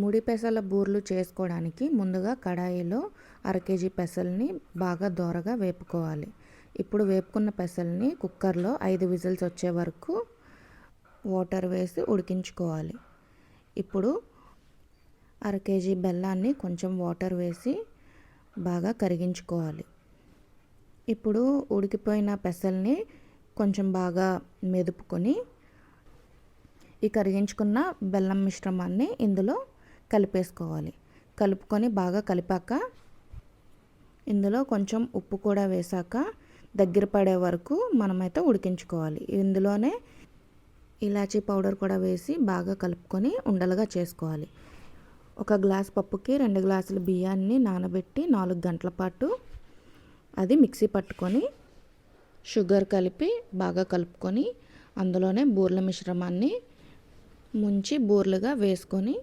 ముడి పెసల బూర్లు చేసుకోవడానికి ముందుగా కడాయిలో అర కేజీ పెసల్ని బాగా దోరగా వేపుకోవాలి. ఇప్పుడు వేపుకున్న పెసల్ని కుక్కర్లో ఐదు విజిల్స్ వచ్చే వరకు వాటర్ వేసి ఉడికించుకోవాలి. ఇప్పుడు అర కేజీ బెల్లాన్ని కొంచెం వాటర్ వేసి బాగా కరిగించుకోవాలి. ఇప్పుడు ఉడికిపోయిన పెసల్ని కొంచెం బాగా మెదుపుకొని ఈ కరిగించుకున్న బెల్లం మిశ్రమాన్ని ఇందులో కలిపేసుకోవాలి. కలుపుకొని బాగా కలిపాక ఇందులో కొంచెం ఉప్పు కూడా వేసాక దగ్గర పడే వరకు మనమైతే ఉడికించుకోవాలి. ఇందులోనే ఇలాచీ పౌడర్ కూడా వేసి బాగా కలుపుకొని ఉండలుగా చేసుకోవాలి. ఒక గ్లాస్ పప్పుకి రెండు గ్లాసుల బియ్యాన్ని నానబెట్టి నాలుగు గంటల పాటు అది మిక్సీ పట్టుకొని షుగర్ కలిపి బాగా కలుపుకొని అందులోనే బూర్ల మిశ్రమాన్ని ముంచి బూర్లుగా వేసుకొని